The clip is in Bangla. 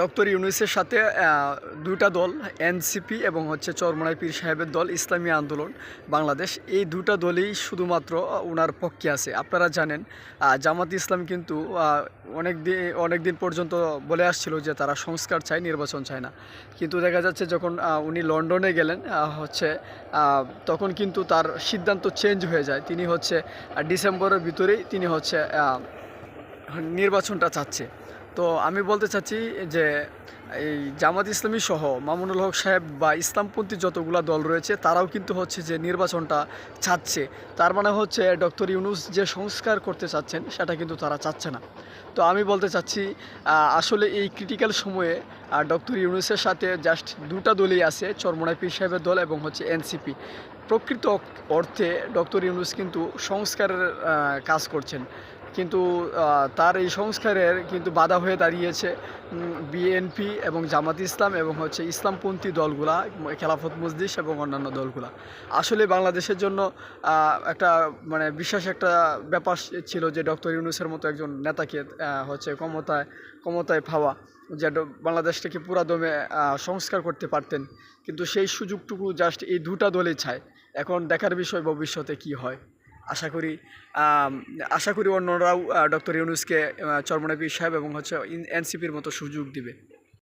ডক্টর ইউনুসের সাথে দুটা দল, এনসিপি এবং হচ্ছে চরমনাই পীর সাহেবের দল, ইসলামী আন্দোলন, বাংলাদেশ, এই দুটা দলই শুধুমাত্র ওনার পক্ষে আছে। আপনারা জানেন জামাত ইসলাম কিন্তু অনেক দিন অনেক দিন পর্যন্ত বলে আসছিল যে তারা সংস্কার চায়, নির্বাচন চায় না। কিন্তু দেখা যাচ্ছে যখন উনি লন্ডনে গেলেন হচ্ছে তখন কিন্তু তার সিদ্ধান্ত চেঞ্জ হয়ে যায়। তিনি হচ্ছে ডিসেম্বরের ভিতরেই তিনি হচ্ছে নির্বাচনটা চাচ্ছে। তো আমি বলতে চাচ্ছি যে, এই জামাত ইসলামী সহ মামুনুল হক সাহেব বা ইসলামপন্থী যতগুলা দল রয়েছে, তারাও কিন্তু হচ্ছে যে নির্বাচনটা চাচ্ছে। তার মানে হচ্ছে ডক্টর ইউনুস যে সংস্কার করতে চাচ্ছেন, সেটা কিন্তু তারা চাচ্ছে না। তো আমি বলতে চাচ্ছি আসলে এই ক্রিটিক্যাল সময়ে ডক্টর ইউনুসের সাথে জাস্ট দুটা দলই আছে চরমনাই সাহেবের দল এবং হচ্ছে এনসিপি। প্রকৃত অর্থে ডক্টর ইউনুস কিন্তু সংস্কারের কাজ করছেন। কিন্তু তার এই সংস্কারের কিন্তু বাধা হয়ে দাঁড়িয়েছে বিএনপি এবং জামাত ইসলাম এবং হচ্ছে ইসলামপন্থী দলগুলা, খেলাফত মজলিস এবং অন্যান্য দলগুলা। আসলে বাংলাদেশের জন্য একটা মানে বিশেষ একটা ব্যাপার ছিল যে ডক্টর ইউনুসের মতো একজন নেতাকে হচ্ছে ক্ষমতায় ক্ষমতায় পাওয়া, যে বাংলাদেশটাকে পুরা দমে সংস্কার করতে পারতেন। কিন্তু সেই সুযোগটুকু জাস্ট এই দুটা দলই চায়। এখন দেখার বিষয় ভবিষ্যতে কি হয়। আশা করি আশা করি অন্যরাও ডক্টর ইউনুসকে চর্মনাবি সাহেব এবং হচ্ছে এনসিপির মতো সুযোগ দিবে।